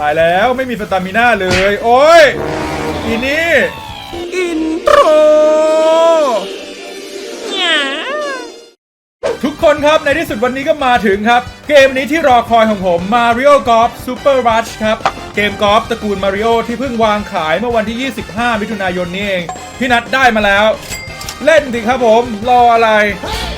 ตายแล้วไม่มีสตามิน่าเลย โอ้ยอีนี่อินโทรทุกคนครับในที่สุดวันนี้ก็มาถึงครับ เกมนี้ที่รอคอยของผม Mario Golf Super Rush ครับ เกมกอล์ฟตระกูลมาริโอที่เพิ่งวางขายเมื่อวันที่ 25 มิถุนายนนี้เอง พี่นัทได้มาแล้ว เล่นสิครับผมรออะไร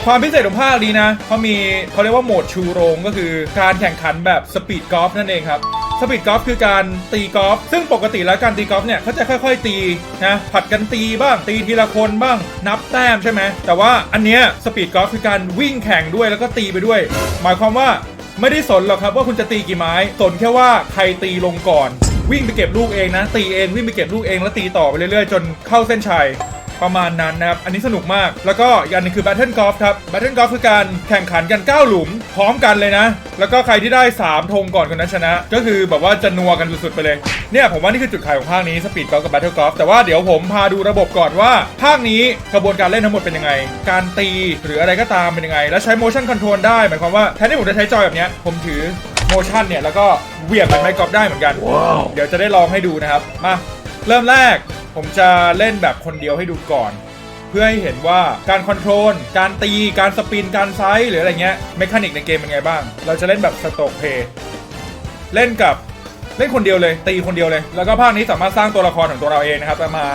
ความพิเศษของภาคนี้นะเขามีเขาเรียกว่าโหมดชูโรงก็คือการแข่งขันแบบสปีดกอล์ฟนั่นเองครับ สปีดกอล์ฟคือการตีกอล์ฟซึ่งปกติแล้วการตีกอล์ฟเนี่ยเขาจะค่อย ๆ ตีนะผัดกันตีบ้างตีทีละคนบ้าง นับแต้มใช่ไหมแต่ว่าอันเนี้ยสปีดกอล์ฟคือการวิ่งแข่งด้วยแล้วก็ตีไปด้วย หมายความว่าไม่ได้สนหรอกครับว่าคุณจะตีกี่ไม้สนแค่ว่าใครตีลงก่อน วิ่งไปเก็บลูกเองนะ ตีเองวิ่งไปเก็บลูกเองแล้วตีต่อไปเรื่อยๆ จนเข้าเส้นชัย ประมาณนั้นนะครับ อันนี้สนุกมาก แล้วก็อีกอันหนึงคือ Battle Golf ครับ Battle Golf คือการแข่งขันกัน 9 หลุม พร้อมกันเลยนะ แล้วก็ใครที่ได้ 3 ธงก่อนคนนั้นชนะ ก็คือแบบว่าจะนัวกันสุดๆไปเลย เนี่ยผมว่านี่คือจุดขายของภาคนี้ Speed Golf กับ Battle Golf แต่ว่าเดี๋ยวผมพาดูระบบก่อนว่า ภาคนี้กระบวนการเล่นทั้งหมดเป็นยังไง การตีหรืออะไรก็ตามเป็นยังไง แล้วใช้ motion control ได้ หมายความว่าแทนที่ผมจะใช้จอยแบบเนี้ยผมถือ motion เนี่ยแล้วก็เหวี่ยงเป็นไม้กอล์ฟได้เหมือนกัน เดี๋ยวจะได้ลองให้ดูนะครับ มา เริ่มแรกผมจะเล่นแบบคนเดียวให้ดูก่อน เพื่อให้เห็นว่าการคอนโทรล การตี การสปิน การไซส์หรืออะไรเงี้ยเมคานิกในเกมเป็นไงบ้าง เราจะเล่นแบบสโตกเพย์เล่นกับเล่นคนเดียวเลย ตีคนเดียวเลย แล้วก็ภาคนี้สามารถสร้างตัวละครของตัวเราเองนะครับมา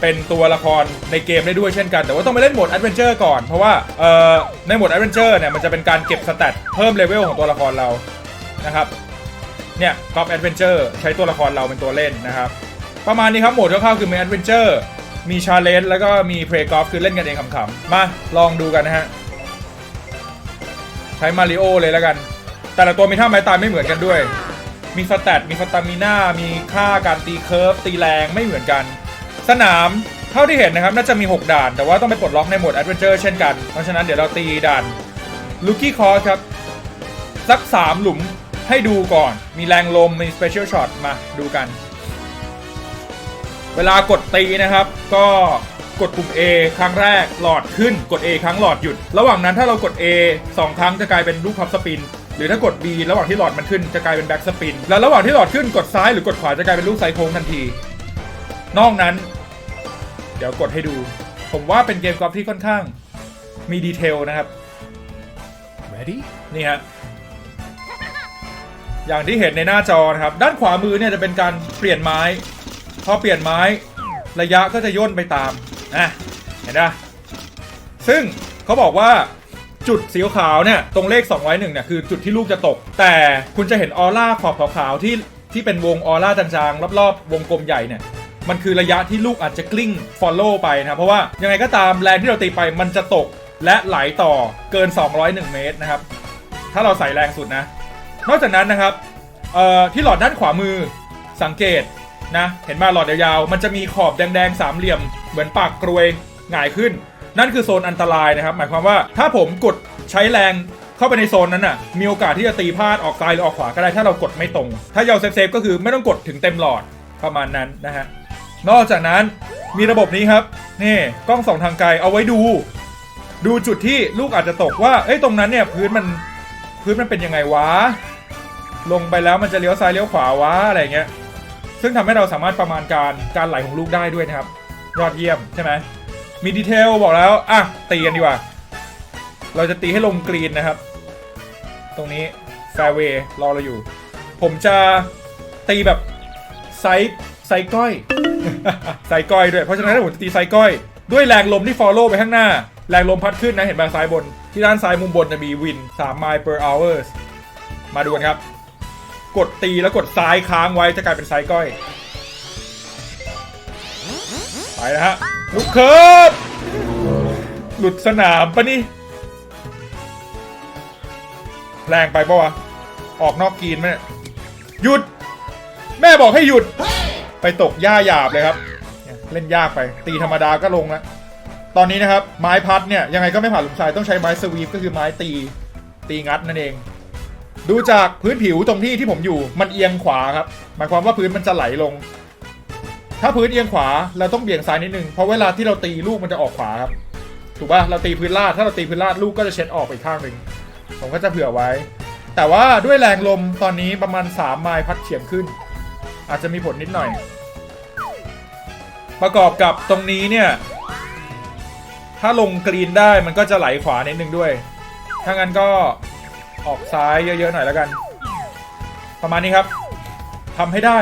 เป็นตัวละครในเกมได้ด้วยเช่นกัน แต่ว่าต้องไปเล่นโหมดแอดเวนเจอร์ก่อน เพราะว่าในโหมดแอดเวนเจอร์เนี่ยมันจะเป็นการเก็บสแตทเพิ่มเลเวลของตัวละครเรานะครับเนี่ยกอล์ฟแอดเวนเจอร์ใช้ตัวละครเราเป็นตัวเล่นนะครับ ประมาณนี้ครับโหมดคร่าวๆคือมีแอดเวนเจอร์มีชาเลนจ์แล้วก็มีเพลย์กอล์ฟคือเล่นกันเองขำๆ มาลองดูกันนะฮะ ใช้มาริโอเลยแล้วกัน แต่ละตัวมีท่าไม้ตายไม่เหมือนกันด้วย มีสแตทมีสตามิน่ามีค่าการตีเคิร์ฟตีแรงไม่เหมือนกัน สนามเท่าที่เห็นนะครับ น่าจะมี 6 ด่าน แต่ว่าต้องไปปลดล็อกในโหมดแอดเวนเจอร์เช่นกัน เพราะฉะนั้นเดี๋ยวเราตีด่านลูกี้คอร์สครับ สัก 3 หลุมให้ดูก่อน มีแรงลมมีสเปเชียลช็อตมาดูกัน เวลากดตีนะครับ ก็กดปุ่ม A ครั้งแรกหลอดขึ้นกด A ครั้งหลอดหยุด ระหว่างนั้นถ้าเรากด A 2 ครั้งจะกลายเป็นลูกพับสปิน หรือถ้ากด B ระหว่างที่หลอดมันขึ้นจะกลายเป็นแบ็กสปิน แล้วระหว่างที่หลอดขึ้นกดซ้ายหรือกดขวาจะกลายเป็นลูกไซโค้งทันที นอกนั้น เดี๋ยวกดให้ดู ผมว่าเป็นเกมกอล์ฟที่ค่อนข้างมีดีเทลนะครับ Ready? นี่ฮะอย่างที่เห็นในหน้าจอนะครับ ด้านขวามือเนี่ยจะเป็นการเปลี่ยนไม้ พอเปลี่ยนไม้ระยะก็จะย่นไปตามนะเห็นไหมซึ่งเขาบอกว่าจุดสีขาวเนี่ยตรงเลข2ไว้หนึ่งเนี่ยคือจุดที่ลูกจะตก แต่คุณจะเห็นออร่าขอบขาวๆที่ที่เป็นวงออร่าจางๆรอบๆ วงกลมใหญ่เนี่ยมันคือระยะที่ลูกอาจจะกลิ้ง follow ไปนะเพราะว่ายังไงก็ตามแรงที่เราตีไปมันจะตกและไหลต่อเกิน 201 เมตรนะครับ ถ้าเราใส่แรงสุดนะ นอกจากนั้นนะครับที่หลอดด้านขวามือสังเกต นะ เห็นมาหลอดยาวๆ มันจะมีขอบแดงๆสามเหลี่ยม เหมือนปากกรวยหงายขึ้น นั่นคือโซนอันตรายนะครับ หมายความว่าถ้าผมกดใช้แรงเข้าไปในโซนนั้นน่ะ มีโอกาสที่จะตีพลาดออกซ้ายหรือออกขวาก็ได้ถ้าเรากดไม่ตรง ถ้าเราเซฟๆก็คือไม่ต้องกดถึงเต็มหลอดประมาณนั้นนะฮะ นอกจากนั้นมีระบบนี้ครับ นี่กล้องส่องทางไกลเอาไว้ดู ดูจุดที่ลูกอาจจะตกว่า เอ้ยตรงนั้นเนี่ยพื้นมันพื้นมันเป็นยังไงวะ ลงไปแล้วมันจะเลี้ยวซ้ายเลี้ยวขวาวะอะไรเงี้ย ซึ่งทำให้เราสามารถประมาณการการไหลของลูกได้ด้วยนะครับ ยอดเยี่ยมใช่ไหมมีดีเทลบอกแล้ว อะ ตีกันดีกว่า เราจะตีให้ลงกรีนนะครับ ตรงนี้แฟร์เวย์รอเราอยู่ ผมจะตีแบบไซส์ไซส์ก้อย ไซส์ก้อยด้วย เพราะฉะนั้นถ้าผมจะตีไซส์ก้อย ด้วยแรงลมที่ follow ไปข้างหน้า แรงลมพัดขึ้นนะ เห็นบางซ้ายบน ที่ด้านซ้ายมุมบนจะมีวิน3 mile per hours มาดูกันครับ กดตีแล้วกดซ้ายค้างไว้จะกลายเป็นไซส์ก้อย ไปนะฮะลุกเคิร์ฟหลุดสนามปะนี่ แรงไปปะวะ ออกนอกกรีนไหมหยุด แม่บอกให้หยุด ไปตกหญ้าหยาบเลยครับ เล่นยากไป ตีธรรมดาก็ลงแล้วตอนนี้นะครับ ไม้พัดเนี่ย ยังไงก็ไม่ผ่านลุมทรายต้องใช้ไม้สวีปก็คือไม้ตีตีงัดนั่นเอง ดูจากพื้นผิวตรงที่ที่ผมอยู่มันเอียงขวาครับ หมายความว่าพื้นมันจะไหลลง ถ้าพื้นเอียงขวาเราต้องเบี่ยงซ้ายนิดนึงเพราะเวลาที่เราตีลูกมันจะออกขวาครับถูกป่ะเราตีพื้นลาดถ้าเราตีพื้นลาดลูกก็จะเช็ดออกไปข้างหนึ่งผมก็จะเผื่อไว้ แต่ว่าด้วยแรงลมตอนนี้ประมาณ 3 ไมล์พัดเฉียงขึ้น อาจจะมีผลนิดหน่อย ประกอบกับตรงนี้เนี่ยถ้าลงกรีนได้มันก็จะไหลขวานิดนึงด้วยถ้างั้นก็ ออกซ้ายเยอะ ๆ หน่อยแล้วกัน ประมาณนี้ครับทำให้ได้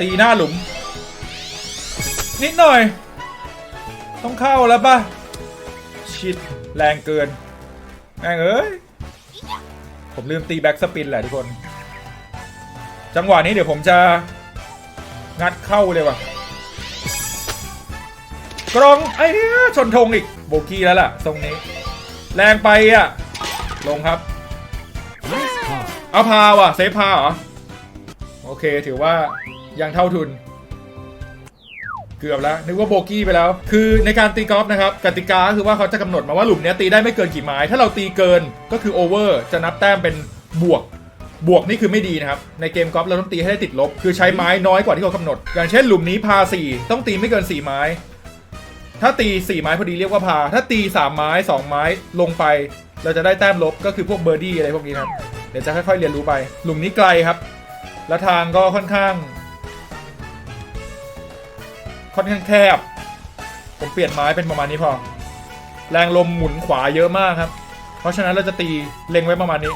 ตีหน้าหลุม นิดหน่อย ต้องเข้าแล้วปะชิดแรงเกินแม่งเอ้ย ผมลืมตีแบ็กสปินแหละทุกคน จังหวะนี้เดี๋ยวผมจะ งัดเข้าเลยว่ะ กรองไอ้ชนธงอีก โบกี้แล้วล่ะ ทรงนี้ แรงไปอะ ลงครับ เอาพาว่ะเซฟพาเหรอ โอเคถือว่ายังเท่าทุน เกือบแล้ว นึกว่าโบกี้ไปแล้ว คือในการตีกอล์ฟนะครับกติกาคือว่าเขาจะกำหนดมาว่าหลุมนี้ตีได้ไม่เกินกี่ไม้ ถ้าเราตีเกินก็คือโอเวอร์จะนับแต้มเป็นบวกบวกนี่คือไม่ดีนะครับ ในเกมกอล์ฟเราต้องตีให้ได้ติดลบ คือใช้ไม้น้อยกว่าที่เขากำหนด อย่างเช่นหลุมนี้พา 4 ต้องตีไม่เกิน 4 ไม้ ถ้าตี 4 ไม้พอดีเรียกว่าพา ถ้าตี 3 ไม้ 2 ไม้ลงไป เราจะได้แต้มลบก็คือพวกเบอร์ดี้อะไรพวกนี้ครับ เดี๋ยวจะค่อยๆเรียนรู้ไป หลุมนี้ไกลครับ และทางก็ค่อนข้าง ค่อนข้างแคบ ผมเปลี่ยนไม้เป็นประมาณนี้พอ แรงลมหมุนขวาเยอะมากครับ เพราะฉะนั้นเราจะตีเล็งไว้ประมาณนี้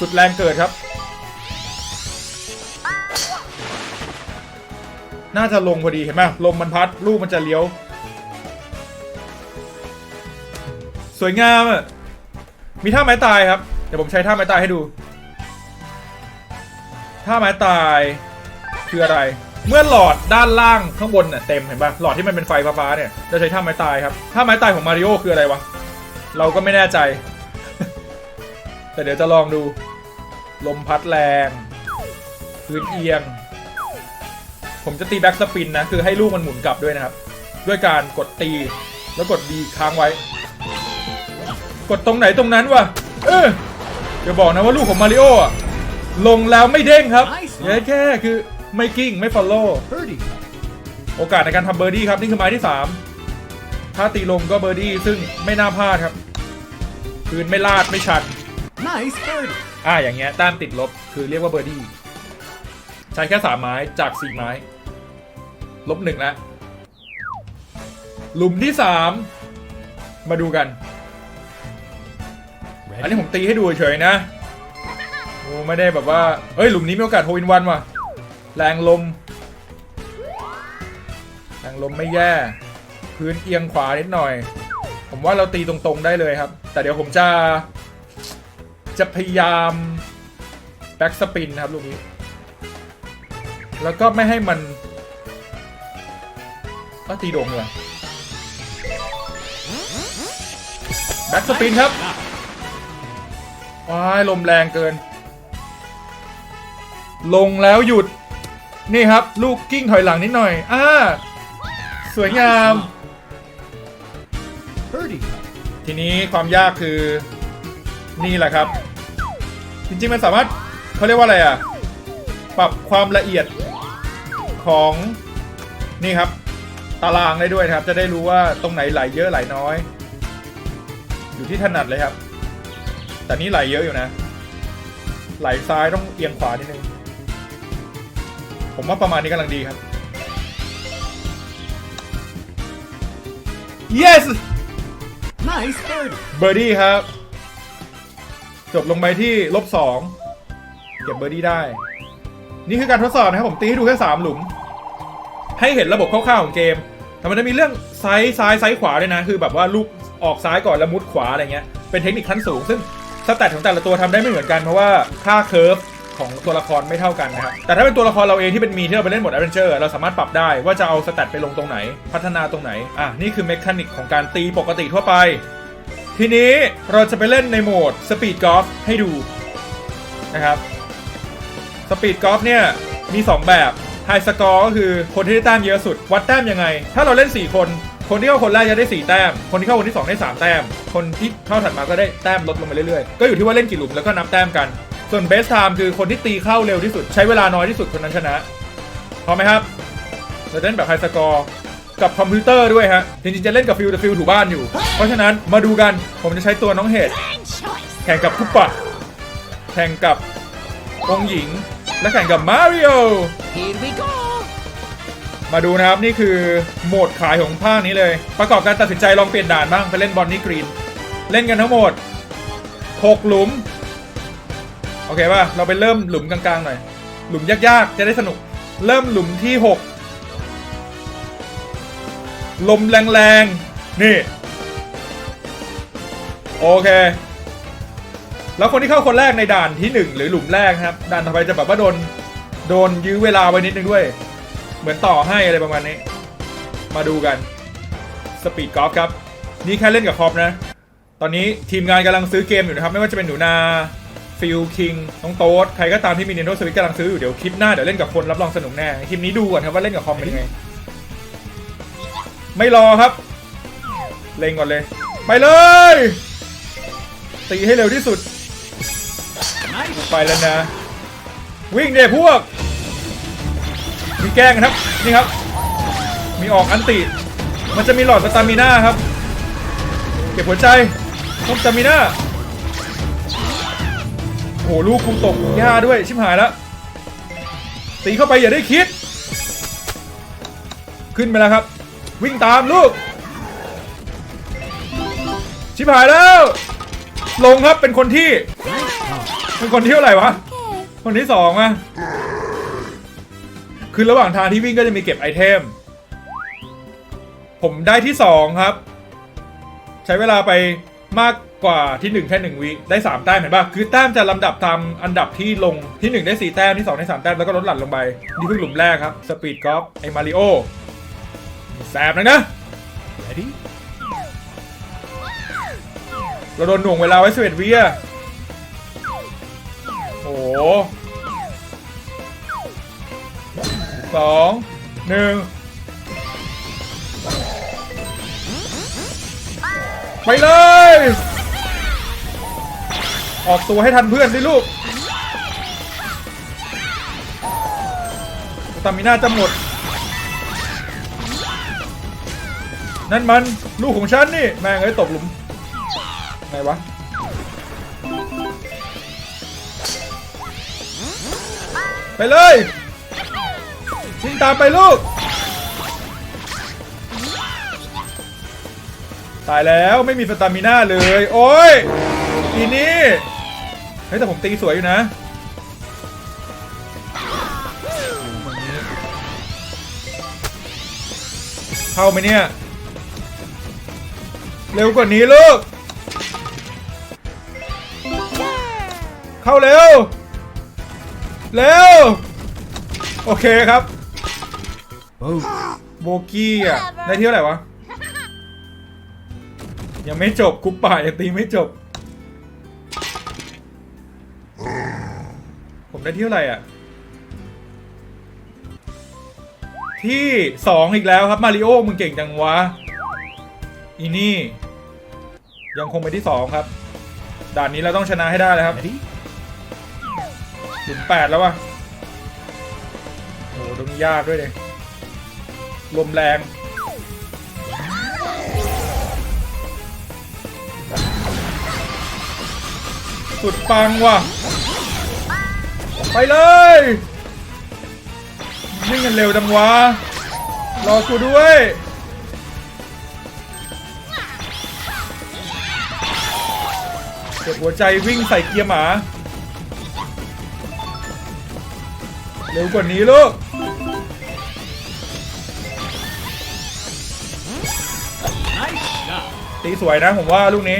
สุดแรงเกิดครับ น่าจะลงพอดีเห็นไหมลมมันพัดลูกมันจะเลี้ยว วยงามอะมีท่าไม้ตายครับ เดี๋ยวผมใช้ท่าไม้ตายให้ดู ท่าไม้ตายคืออะไร เมื่อหลอดด้านล่างข้างบนเน่ะเต็มเห็นปะหลอดที่มันเป็นไฟฟ้าเนี่ยจะใช้ท่าไม้ตายครับ ท่าไม้ตายของมาริโอคืออะไรวะ เราก็ไม่แน่ใจ แต่เดี๋ยวจะลองดู ลมพัดแรง พื้นเอียง ผมจะตีแบ็กสปินนะ คือให้ลูกมันหมุนกลับด้วยนะครับ ด้วยการกดตีแล้วกดดีค้างไว้ กดตรงไหนตรงนั้นวะเอออย่าบอกนะว่าลูกของมาริโออะลงแล้วไม่เด้งครับ Nice แค่แค่คือไม่กิ้งไม่ฟอลโล่ Birdie. โอกาสในการทำเบอร์ดี้ครับ นี่คือไม้ที่ 3 ถ้าตีลงก็เบอร์ดี้ซึ่งไม่น่าพลาดครับพื้นไม่ลาดไม่ชัน Nice birdie. อ่าอย่างเงี้ยแต้มติดลบคือเรียกว่าเบอร์ดี้ใช้แค่สามไม้จากสี่ไม้ ลบหนึ่งแล้วหลุมที่สามมาดูกัน อันนี้ผมตีให้ดูเฉยๆนะโอ้ไม่ได้แบบว่าเอ้ย หลุมนี้มีโอกาสโฮอินวันว่ะ แรงลม แรงลมไม่แย่ พื้นเอียงขวานิดหน่อย ผมว่าเราตีตรงๆได้เลยครับ แต่เดี๋ยวผมจะ จะพยายาม แบ็กสปินครับลูกนี้ แล้วก็ไม่ให้มันก็ตีโด่งเลยแบ็กสปินครับ ว้ายลมแรงเกิน ลงแล้วหยุด นี่ครับ ลูกกิ้งถอยหลังนิดหน่อย อ่า สวยงาม ทีนี้ความยากคือ นี่แหละครับ จริงๆมันสามารถเขาเรียกว่าอะไรอะ ปรับความละเอียดของนี่ครับ ตารางได้ด้วยครับ จะได้รู้ว่าตรงไหนไหลเยอะไหลน้อย อยู่ที่ถนัดเลยครับ แต่นี่ไหลเยอะอยู่นะ ไหลซ้ายต้องเอียงขวานิดนึง ผมว่าประมาณนี้กำลังดีครับ yes Nice birdie. เบอร์ดี้ครับ จบลงไปที่ลบสองเก็บเบอร์ดี้ได้ นี่คือการทดสอบนะครับผมตีให้ดูแค่สามหลุม ให้เห็นระบบคร่าวๆของเกมแต่มันจะมีเรื่องไซส์ซ้ายไซส์ขวาด้วยนะ คือแบบว่าลูกออกซ้ายก่อนแล้วมุดขวาอะไรเงี้ย เป็นเทคนิคขั้นสูง ซึ่ง สแตทของแต่ละตัวทำได้ไม่เหมือนกันเพราะว่าค่าเคิร์ฟของตัวละครไม่เท่ากันนะครับ แต่ถ้าเป็นตัวละครเราเองที่เป็นมีที่เราไปเล่นโหมด a อ v e n เ u r e เราสามารถปรับได้ว่าจะเอาสแตทไปลงตรงไหน พัฒนาตรงไหน อะ นี่คือเมคานิกของการตีปกติทั่วไป ทีนี้เราจะไปเล่นในโหมดสปีดกอล์ฟให้ดูนะครับสปีดกอล์ฟเนี่ย มี 2 แบบไฮสกอร์ก็คือคนที่ได้แต้มเยอะสุด วัดแต้มยังไง ถ้าเราเล่น 4 คน คนที่เข้าคนแรกจะได้4แต้ม คนที่เข้าคนที่ 2 ได้ 3 แต้ม คนที่เข้าถัดมาก็ได้แต้มลดลงไปเรื่อยๆ ก็อยู่ที่ว่าเล่นกี่หลุมแล้วก็นับแต้มกัน ส่วนเบสไทม์คือคนที่ตีเข้าเร็วที่สุดใช้เวลาน้อยที่สุดคนนั้นชนะพร้อมไหมครับเราเล่นแบบไฮสกอร์กับคอมพิวเตอร์ด้วยฮะจริงๆจะเล่นกับฟิลแต่ฟิลถูบ้านอยู่ เพราะฉะนั้นมาดูกันผมจะใช้ตัวน้องเฮดแข่งกับคุปปะแข่งกับองหญิงและแข่งกับมาริโอ มาดูนะครับนี่คือโหมดขายของภาคนี้เลย ประกอบการตัดสินใจลองเปลี่ยนด่านบ้างไปเล่นบอลนี่กรีน เล่นกันทั้งหมด 6 หลุม โอเคป่ะ เราไปเริ่มหลุมกลางๆหน่อย หลุมยากๆ จะได้สนุก เริ่มหลุมที่ 6 ลมแรงๆ นี่ โอเค แล้วคนที่เข้าคนแรกในด่านที่ 1 หรือหลุมแรกครับ ด่านต่อไปจะแบบว่าโดน โดนยื้อเวลาไว้นิดนึงด้วย เหมือนต่อให้อะไรประมาณนี้ มาดูกันสปีดกอล์ฟครับ นี่แค่เล่นกับคอปนะ ตอนนี้ทีมงานกำลังซื้อเกมอยู่นะครับ ไม่ว่าจะเป็นหนูนาฟิลคิงน้องโต๊ดใครก็ตามที่มี Nintendo Switch กำลังซื้ออยู่เดี๋ยวคลิปหน้าเดี๋ยวเล่นกับคนรับรองสนุกแน่คลิปนี้ดูก่อนครับว่าเล่นกับคอมเป็นยังไง ไม่รอครับ เล่งก่อนเลย ไปเลย ตีให้เร็วที่สุด ไปแล้วนะ วิ่งเดี๋ยพวก แกล้งครับนี่ครับ มีออกอันติ มันจะมีหลอดสตามิน่าครับ เก็บหัวใจต้องสตามิน่าโอ้โหลูกกูตกหญ้าด้วยชิบหายแล้วตีเข้าไปอย่าได้คิด ขึ้นไปแล้วครับ วิ่งตามลูก ชิบหายแล้ว ลงครับเป็นคนที่ เป็นคนที่เท่าไหร่วะ คนที่สองอะ คือระหว่างทางที่วิ่งก็จะมีเก็บไอเทม ผมได้ที่สองครับ ใช้เวลาไปมากกว่าที่หนึ่งแค่หนึ่งวิได้สามแต้มเห็นปะคือแต้มจะลำดับตามอันดับที่ลงที่หนึ่งได้สี่แต้ม ที่สองได้สามแต้ม แล้วก็ลดหลั่นลงไป นี่เพิ่งหลุมแรกครับ สปีดกอล์ฟไอมาริโอแสบนะนะเราโดนหน่วงเวลาไว้สเอ็ดวิอะโอ้ สองหนึ่งไปเลย ออกตัวให้ทันเพื่อนสิลูกตามิน่าจะหมด นั่นมันลูกของฉันนี่ แม่งเอ้ยตกหลุมไหนวะไปเลย วิ่งตามไปลูก ตายแล้วไม่มีสตามิน่าเลย โอ้ยอีนี่เฮ้ยแต่ผมตีสวยอยู่นะเข้าไหมเนี่ย เร็วกว่านี้ลูก เข้าเร็ว เร็ว โอเคครับ โบกี้อะ ได้ที่เท่าไหร่วะ ยังไม่จบกุ๊ปป่ายังตีไม่จบ ผมได้ที่เท่าไหร่อะ ที่สองอีกแล้วครับ มาริโอมึงเก่งจังวะ อีนี่ ยังคงไปที่สองครับ ด่านนี้เราต้องชนะให้ได้เลยครับ Ready? ถึงแปดแล้ววะโอ้โหตรงนี้ยากด้วยเลย ลมแรง สุดปังว่ะ ไปเลยวิ่งกันเร็วจังวะ รอกูด้วยเก็บหัวใจวิ่งใส่เกียร์หมา เร็วกว่านี้ลูก ตีสวยนะผมว่าลูกนี้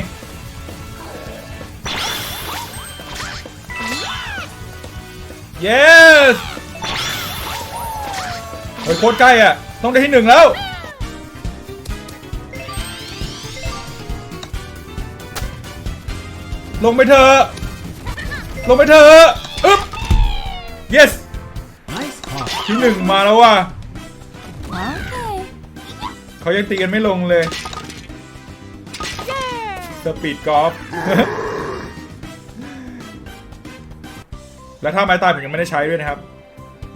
yes โอ้ยโคตรใกล้อะ ต้องได้ที่หนึ่งแล้ว ลงไปเถอะลงไปเถอะอึ๊บ yes Nice talk. ที่หนึ่งมาแล้วว่ะ Okay. เขายังตีกันไม่ลงเลย สปีดกอล์ฟแล้วถ้าไม้ตายผมยังไม่ได้ใช้ด้วยนะครับ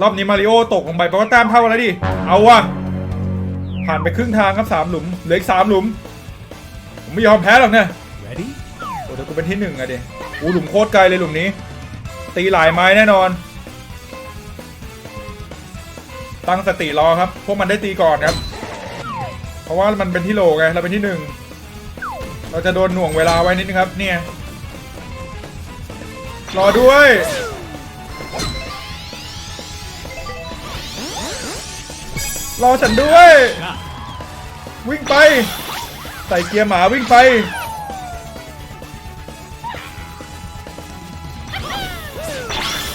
รอบนี้มาริโอตกลงไปแปลว่าแต้มเท่ากันแล้วดิ เอาว่ะ ผ่านไปครึ่งทางครับสามหลุม เหลืออีกสามหลุม ผมไม่ยอมแพ้หรอกนะ Ready? โอ้แต่กูเป็นที่หนึ่งอะดิโอ้หลุมโคตรไกลเลยหลุมนี้ ตีหลายไม้แน่นอน ตั้งสติรอครับ พวกมันได้ตีก่อนครับ เพราะว่ามันเป็นที่โหลไง เราเป็นที่หนึ่ง เราจะโดนหน่วงเวลาไว้นิดนึงครับเนี่ยรอด้วยรอฉันด้วย วิ่งไป ใส่เกียร์หมาวิ่งไป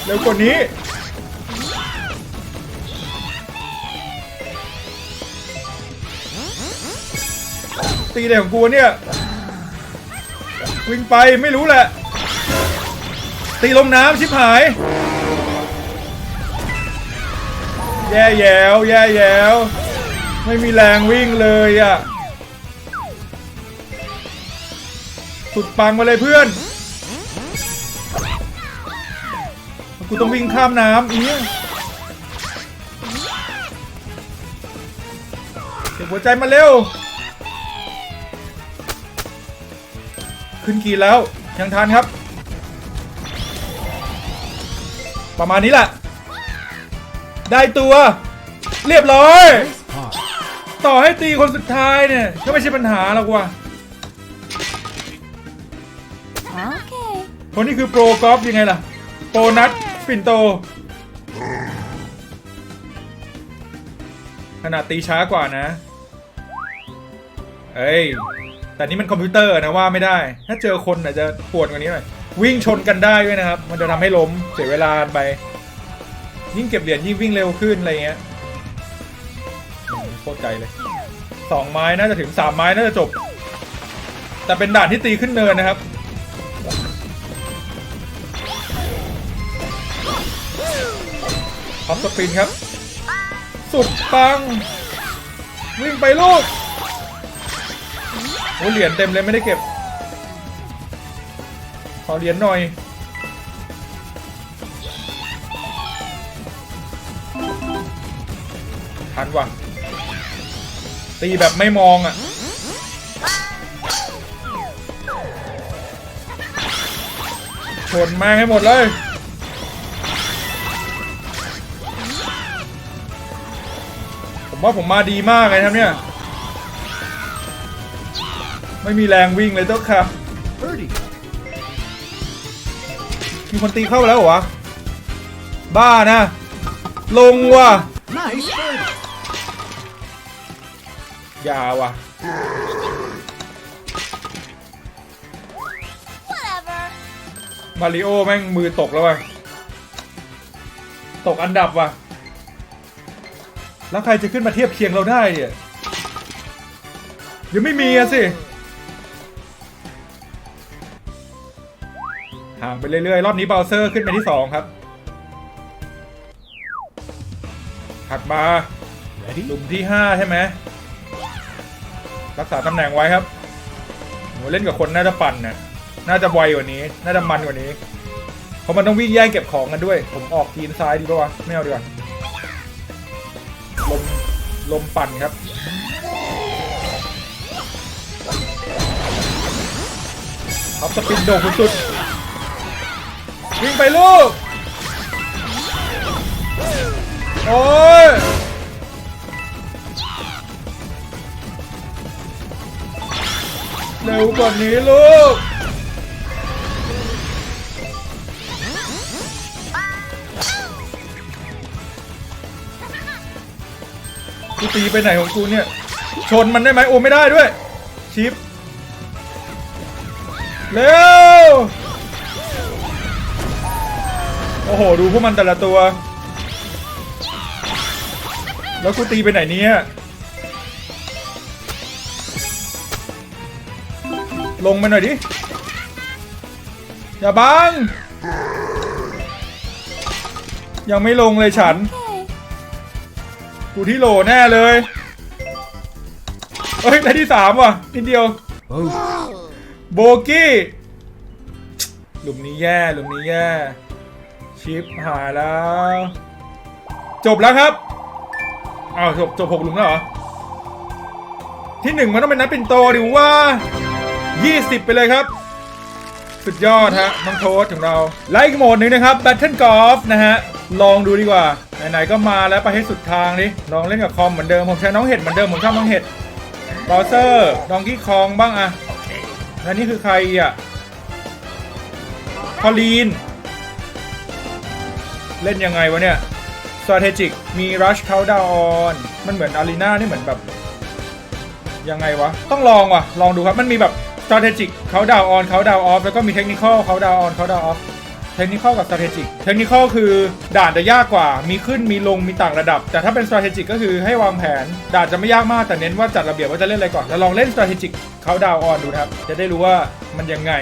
เร็วกว่านี้ ตีอะไรของกูเนี่ย วิ่งไปไม่รู้แหละ ตีลงน้ำชิบหาย แย่แยวแย่แยวไม่มีแรงวิ่งเลยอะ สุดปังมาเลยเพื่อนกูต้องวิ่งข้ามน้ำอีกเก็บหัวใจมาเร็ว ขึ้นกี่แล้วยังทันครับ ประมาณนี้แหละ ได้ตัวเรียบร้อย Pop. ต่อให้ตีคนสุดท้ายเนี่ย ก็ไม่ใช่ปัญหาหรอกว่ะ Okay. เพราะนี่คือโปรกอล์ฟยังไงล่ะ โปรนัทปินโต ขนาดตีช้ากว่านะ เอ้ย แต่นี่มันคอมพิวเตอร์นะว่าไม่ได้ ถ้าเจอคนอาจจะปวดกว่านี้หน่อยวิ่งชนกันได้ด้วยนะครับ มันจะทำให้ล้มเสียเวลาไป ยิ่งเก็บเหรียญยิ่งวิ่งเร็วขึ้นอะไรเงี้ยโคตรไกลเลยสองไม้น่าจะถึงสามไม้น่าจะจบ แต่เป็นด่านที่ตีขึ้นเนินนะครับพับสปินครับ สุดปัง วิ่งไปลูก อ้เหรียญเต็มเลยไม่ได้เก็บ ขอเหรียญหน่อย ทันว่ะ ตีแบบไม่มองอะ ชนม่งให้หมดเลยผมว่าผมมาดีมากเลยครับเนี่ย ไม่มีแรงวิ่งเลยเจ้าค่ะ Birdie. มีคนตีเข้าไปแล้วเหรอวะ บ้านะ ลงว่ะ Nice birdie. อยาว่ะ Whatever. มาริโอแม่งมือตกแล้วว่ะ ตกอันดับว่ะ แล้วใครจะขึ้นมาเทียบเคียงเราได้เนี่ยยังไม่มีอะสิางไปเรื่อยๆ รอบนี้เบราว์เซอร์ขึ้นไปที่2ครับหักมา Ready? หลุมที่5ใช่ไหมรักษาตำแหน่งไว้ครับโหเล่นกับคนน่าจะปั่นน่ะน่าจะไวกว่านี้ น่าจะมันกว่านี้ เพราะมันต้องวิ่งแย่งเก็บของกันด้วย ผมออกทีนซ้ายดีป่าวะไม่เอาดีกว่าลมลมปั่นครับท็อปสปินโด่งสุดๆ วิ่งไปลูก โอ้ยเร็วกว่านี้ลูก กูตีไปไหนของกูเนี่ย ชนมันได้ไหมโอ้ไม่ได้ด้วย ชิป เร็ว อ้โห ดูพวกมันแต่ละตัว แล้วกูตีไปไหนเนี่ยลงมาหน่อยดิ อย่าบัง ยังไม่ลงเลยฉัน Okay. กูที่โหลแน่เลย เฮ้ยได้ที่สามว่ะนิดเดียว Boat. โบกี้ หลุมนี้แย่ หลุมนี้แย่ ชิปหายแล้ว จบแล้วครับอ้าวจบจบหกหลุมแล้วเหรอ ที่หนึ่งมันต้องเป็นนัดปินโตดิว่า 20 ไปเลยครับ สุดยอดฮะน้องโทษของเราไลค์โหมดหนึ่งนะครับ Battle Golf นะฮะ ลองดูดีกว่า ไหนๆก็มาแล้วไปให้สุดทางดิลองเล่นกับคอมเหมือนเดิมผมใช้น้องเห็ดเหมือนเดิมผมชอบน้องเห็ดบอเซอร์ดองกี้คองบ้างอะแล้วนี่คือใครอะพอลีน เล่นยังไงวะเนี่ย strategic มี rush countdown มันเหมือน arena นี่เหมือนแบบ ยังไงวะ ต้องลองว่ะ ลองดูครับ มันมีแบบ strategic countdown on countdown off แล้วก็มี technical countdown on countdown off technical กับ strategic technical คือด่านจะยากกว่า มีขึ้นมีลงมีต่างระดับ แต่ถ้าเป็น strategic ก็คือให้วางแผน ด่านจะไม่ยากมากแต่เน้นว่าจัดระเบียบว่าจะเล่นอะไรก่อน แล้วลองเล่น strategic countdown on ดูนะครับ จะได้รู้ว่ามันยังไง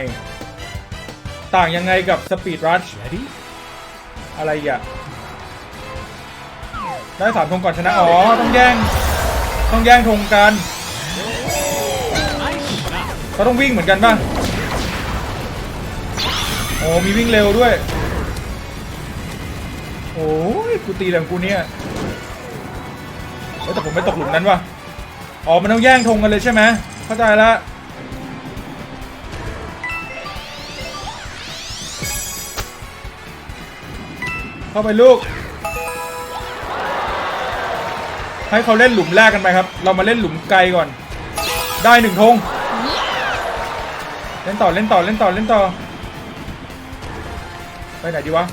ต่างยังไงกับ speed rush Ready? อะไรอะได้สามธงก่อนชนะ อ๋อ ต้องแย่ง ต้องแย่งธงกันเขาต้องวิ่งเหมือนกันป่ะโอ้มีวิ่งเร็วด้วย โอ้ยกูตีแรงกูเนี่ยเอ้ยแต่ผมไม่ตกหลุมนั้นว่ะอ๋อมันต้องแย่งธงกันเลยใช่ไหมเข้าใจละ เข้าไปลูก ให้เขาเล่นหลุมแรกกันไปครับ เรามาเล่นหลุมไกลก่อน ได้หนึ่งธงเล่นต่อเล่นต่อเล่นต่อเล่นต่อ ไปไหนดีวะ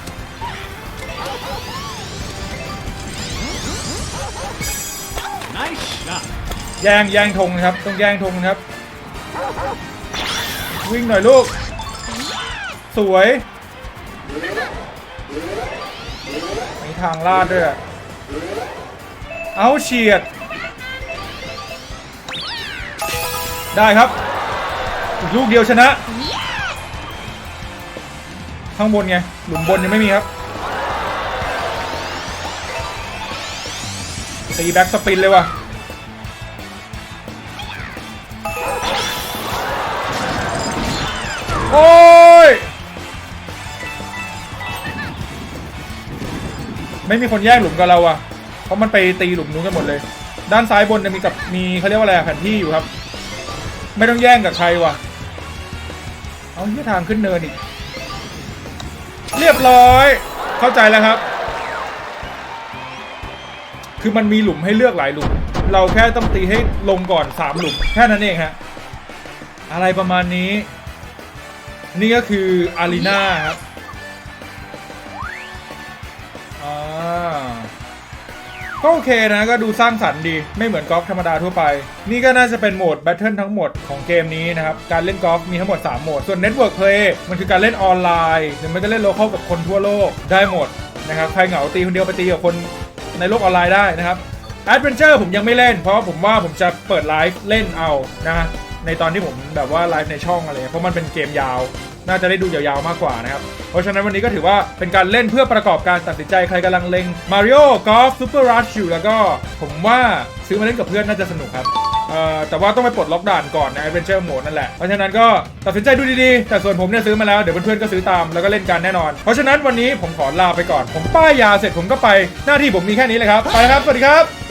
แย่งแย่งธงนะครับ ต้องแย่งธงนะครับ วิ่งหน่อยลูก สวย ทางลาดด้วย เอาเฉียด ได้ครับ อีกลูกเดียวชนะ ข้างบนไง หลุมบนยังไม่มีครับ ตีแบ็กสปินเลยว่ะโอ้ ไม่มีคนแย่งหลุมกับเราอะเพราะมันไปตีหลุมนู้นกันหมดเลย ด้านซ้ายบนจะมีกับมีเขาเรียกว่าอะไรแผนที่อยู่ครับ ไม่ต้องแย่งกับใครว่ะ เอาที่ทางขึ้นเนินอีก เรียบร้อย เข้าใจแล้วครับ คือมันมีหลุมให้เลือกหลายหลุม เราแค่ต้องตีให้ลงก่อนสามหลุมแค่นั้นเองฮะ อะไรประมาณนี้ นี่ก็คืออารีนาครับ ก็โอเคนะก็ดูสร้างสรรค์ดี ไม่เหมือนกอล์ฟธรรมดาทั่วไป นี่ก็น่าจะเป็นโหมดแบทเทิลทั้งหมดของเกมนี้นะครับ การเล่นกอล์ฟมีทั้งหมด 3 โหมด ส่วน Network Play มันคือการเล่นออนไลน์ หรือมันจะเล่นโลเคอลกับคนทั่วโลกได้หมดนะครับใครเหงาตีคนเดียวไปตีกับคนในโลกออนไลน์ได้นะครับ Adventure ผมยังไม่เล่น เพราะว่าผมว่าผมจะเปิดไลฟ์เล่นเอานะในตอนที่ผมแบบว่าไลฟ์ในช่องอะไรเพราะมันเป็นเกมยาว น่าจะได้ดูยาวๆมากกว่านะครับ เพราะฉะนั้นวันนี้ก็ถือว่าเป็นการเล่นเพื่อประกอบการตัดสินใจใครกำลังเล็ง Mario Golf Super Rush อยู่แล้วก็ผมว่าซื้อมาเล่นกับเพื่อนน่าจะสนุกครับเอ่อแต่ว่าต้องไปปลดล็อกด่านก่อนใน Adventure Mode นั่นแหละ เพราะฉะนั้นก็ตัดสินใจดูดีๆ แต่ส่วนผมเนี่ยซื้อมาแล้ว เดี๋ยวเพื่อนๆก็ซื้อตามแล้วก็เล่นกันแน่นอน เพราะฉะนั้นวันนี้ผมขอลาไปก่อน ผมป้ายยาเสร็จผมก็ไปหน้าที่ผมมีแค่นี้เลยครับ ไปแล้วครับ สวัสดีครับ